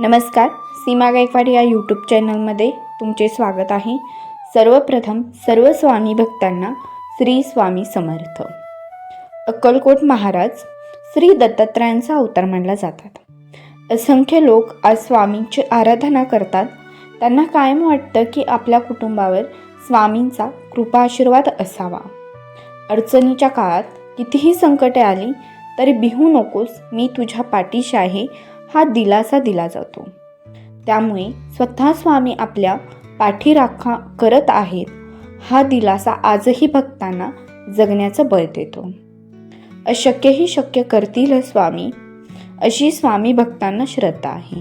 नमस्कार सीमा गायकवाड या यूट्यूब चॅनलमध्ये तुमचे स्वागत आहे. सर्वप्रथम सर्व स्वामी भक्तांना श्री स्वामी समर्थ. अक्कलकोट महाराज श्री दत्तात्रयांचा अवतार मानला जातात. असंख्य लोक आज स्वामींची आराधना करतात. त्यांना कायम वाटतं की आपल्या कुटुंबावर स्वामींचा कृपा आशीर्वाद असावा. अडचणीच्या काळात कितीही संकटे आली तरी बिहू नकोस मी तुझ्या पाठीशी आहे हा दिलासा दिला जातो. त्यामुळे स्वतः स्वामी आपल्या पाठीराखा करत आहेत हा दिलासा आजही भक्तांना जगण्याचं बळ देतो. अशक्यही शक्य करतील स्वामी अशी स्वामी भक्तांना श्रद्धा आहे.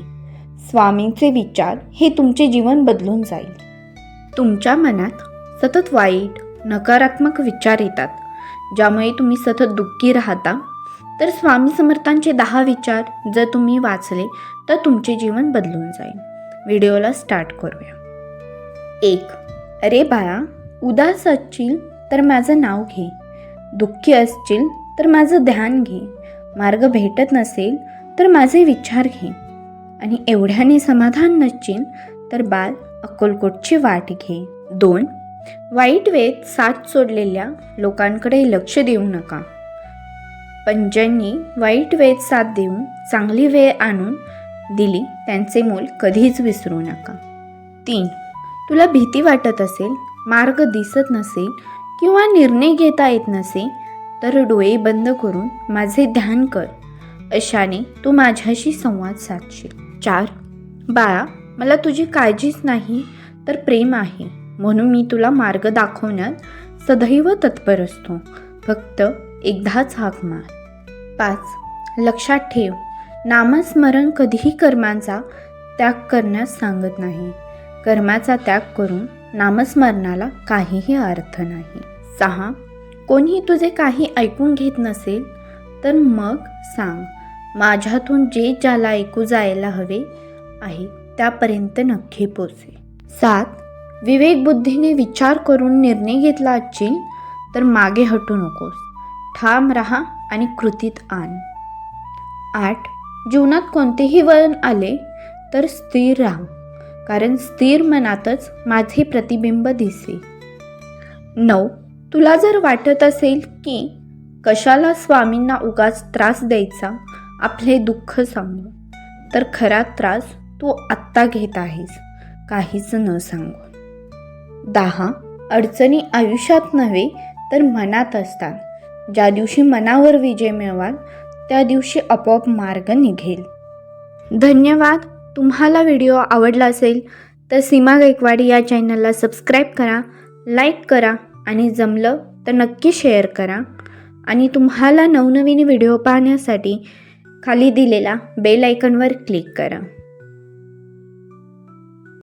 स्वामींचे विचार हे तुमचे जीवन बदलून जाईल. तुमच्या मनात सतत वाईट नकारात्मक विचार येतात ज्यामुळे तुम्ही सतत दुःखी राहता तर स्वामी समर्थांचे दहा विचार जर तुम्ही वाचले तर तुमचे जीवन बदलून जाईल. व्हिडिओला स्टार्ट करूया. एक अरे बाळा उदास असशील तर माझं नाव घे. दुःखी असशील तर माझं ध्यान घे. मार्ग भेटत नसेल तर माझे विचार घे. आणि एवढ्याने समाधान नसशील तर बाळ अक्कलकोटची वाट घे. दोन वाईट वेळेत साथ सोडलेल्या लोकांकडे लक्ष देऊ नका. पण ज्यांनी वाईट वेळेत साथ देऊन चांगली वेळ आणून दिली त्यांचे मोल कधीच विसरू नका. तीन तुला भीती वाटत असेल मार्ग दिसत नसेल किंवा निर्णय घेता येत नसेल तर डोळे बंद करून माझे ध्यान कर. अशाने तू माझ्याशी संवाद साधशील. चार बाळा मला तुझी काळजीच नाही तर प्रेम आहे. म्हणून मी तुला मार्ग दाखवण्यात सदैव तत्पर असतो. फक्त एकदाच हाक मार. पाच. लक्षात ठेव नामस्मरण कधीही कर्मांचा त्याग करण्यास सांगत नाही. कर्माचा त्याग करून नामस्मरणाला काहीही अर्थ नाही. सहा. कोणीही तुझे काही ऐकून घेत नसेल तर मग सांग माझ्यातून जे ज्याला ऐकू जायला हवे आहे त्यापर्यंत नक्की पोचे सात. विवेकबुद्धीने विचार करून निर्णय घेतला असशील तर मागे हटू नकोस. ठाम राहा आणि कृतीत आण. आठ जीवनात कोणतेही वळण आले तर स्थिर राहा कारण स्थिर मनातच माझे प्रतिबिंब दिसे नऊ तुला जर वाटत असेल की कशाला स्वामींना उगाच त्रास द्यायचा आपले दुःख सांगू तर खरा त्रास तू आत्ता घेत आहेस काहीच न सांगू. दहा अडचणी आयुष्यात नव्हे तर मनात असतात. ज्या दिवशी मनावर विजय मिळवाल त्या दिवशी आपोआप मार्ग निघेल. धन्यवाद. तुम्हाला व्हिडिओ आवडला असेल तर सीमा गायकवाडी या चॅनलला सबस्क्राईब करा लाईक करा आणि जमलं तर नक्की शेअर करा. आणि तुम्हाला नवनवीन व्हिडिओ पाहण्यासाठी खाली दिलेला बेल आयकनवर क्लिक करा.